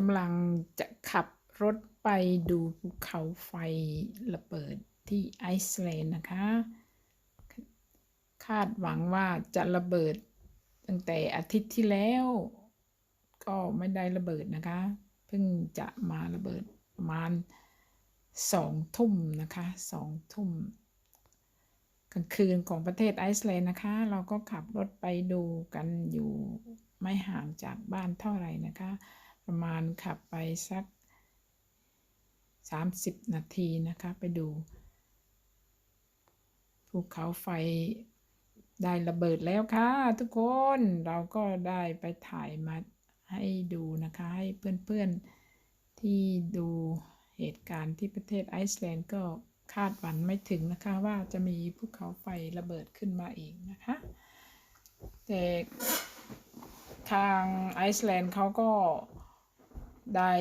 กำลังจะขับรถไปดูภูเขาไฟระเบิดที่ไอซ์แลนด์นะคะ คาดหวังว่าจะระเบิดตั้งแต่อาทิตย์ที่แล้ว ก็ไม่ได้ระเบิดนะคะ เพิ่งจะมาระเบิดประมาณสองทุ่มนะคะสองทุ่มกลางคืนของประเทศไอซ์แลนด์นะคะ เราก็ขับรถไปดูกันอยู่ไม่ห่างจากบ้านเท่าไหร่นะคะ ประมาณขับไปสัก 30 นาทีนะคะ ไปดูภูเขาไฟได้ระเบิดแล้วค่ะ ทุกคนเราก็ได้ไปถ่ายมาให้ดูนะคะ ให้เพื่อนๆที่ดูเหตุการณ์ที่ประเทศไอซ์แลนด์ก็คาดหวังไม่ถึงนะคะ ว่าจะมีภูเขาไฟระเบิดขึ้นมาอีกนะคะ แต่ทางไอซ์แลนด์เขาก็ ได้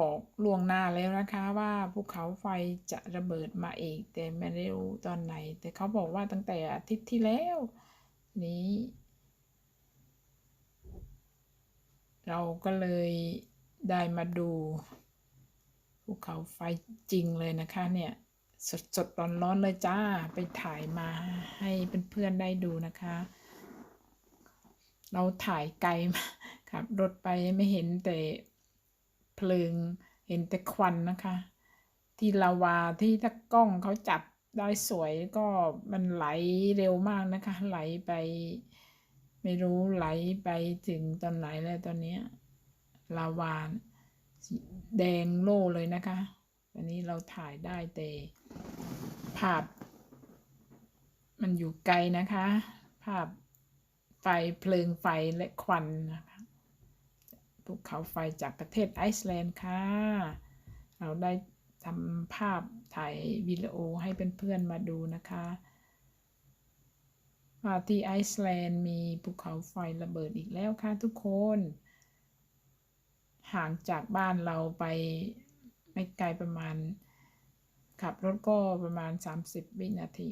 บอกล่วงหน้าแล้วนะคะว่าภูเขาไฟจะระเบิดมาอีก แต่ไม่ได้รู้ตอนไหน แต่เขาบอกว่าตั้งแต่อาทิตย์ที่แล้ว นี้ เราก็เลยได้มาดูภูเขาไฟจริงเลยนะคะเนี่ย สดสดร้อนร้อนๆเลยจ้าไปถ่ายมาให้เพื่อนๆได้ดูนะคะ เราถ่ายไกลมา ขับรถไปไม่เห็นแต่เพลิงเห็นแต่ควันนะคะ ที่ลาวาที่ถ้ากล้องเขาจับได้สวยก็มันไหลเร็วมากนะคะ ไหลไป ไม่รู้ไหลไปถึงตอนไหนแล้วตอนนี้ลาวาแดงโล่เลยนะคะอันนี้เราถ่ายได้แต่ภาพ มันอยู่ไกลนะคะ ภาพไฟเพลิงไฟและควันนะคะ ภูเขาไฟจากประเทศไอซ์แลนด์ค่ะ เราได้ทำภาพถ่ายวิดีโอให้เพื่อนๆมาดูนะคะว่าที่ไอซ์แลนด์มีภูเขาไฟระเบิดอีกแล้วค่ะทุกคน ห่างจากบ้านเราไปไม่ไกลประมาณ ขับรถก็ประมาณ 30 วินาที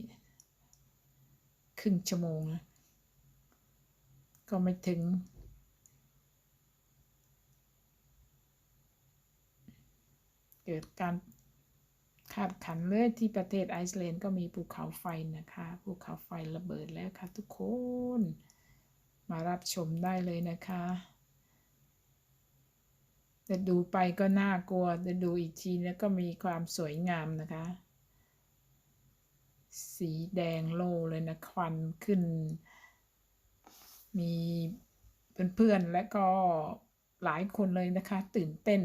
ครึ่งชั่วโมง ก็ไม่ถึง เกิดการขาดขันเลยที่ประเทศไอซ์แลนด์ก็มีภูเขาไฟนะคะภูเขาไฟระเบิดแล้วค่ะทุกคน มารับชมได้เลยนะคะแต่ดูไปก็น่ากลัวแต่ดูอีกทีแล้วก็มีความสวยงามนะคะ สีแดงโลเลยนะควันขึ้น มีเพื่อนๆและก็หลายคนเลยนะคะ ตื่นเต้น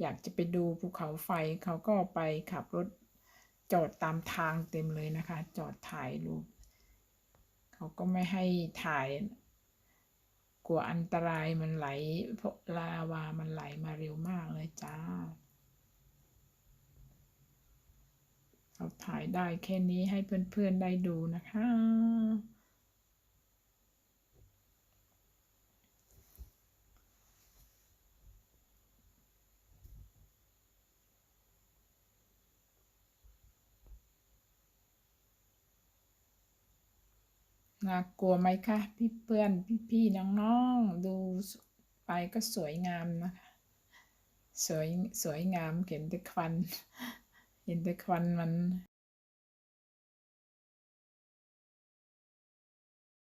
อยากจะไปดูภูเขาไฟเขาก็ไปขับรถจอดตามทางเต็มเลยนะคะ จอดถ่ายรูปเขาก็ไม่ให้ถ่าย กลัวอันตรายมันไหลพราะลาวามันไหลมาเร็วมากเลยจ้าเราถ่ายได้แค่นี้ให้เพื่อนๆได้ดูนะคะ น่ากลัวไหมคะพี่เพื่อนพี่พี่น้องน้องๆดูไปก็สวยงามนะคะ สวยสวยงามเห็นแต่ควัน เห็นแต่ควันมัน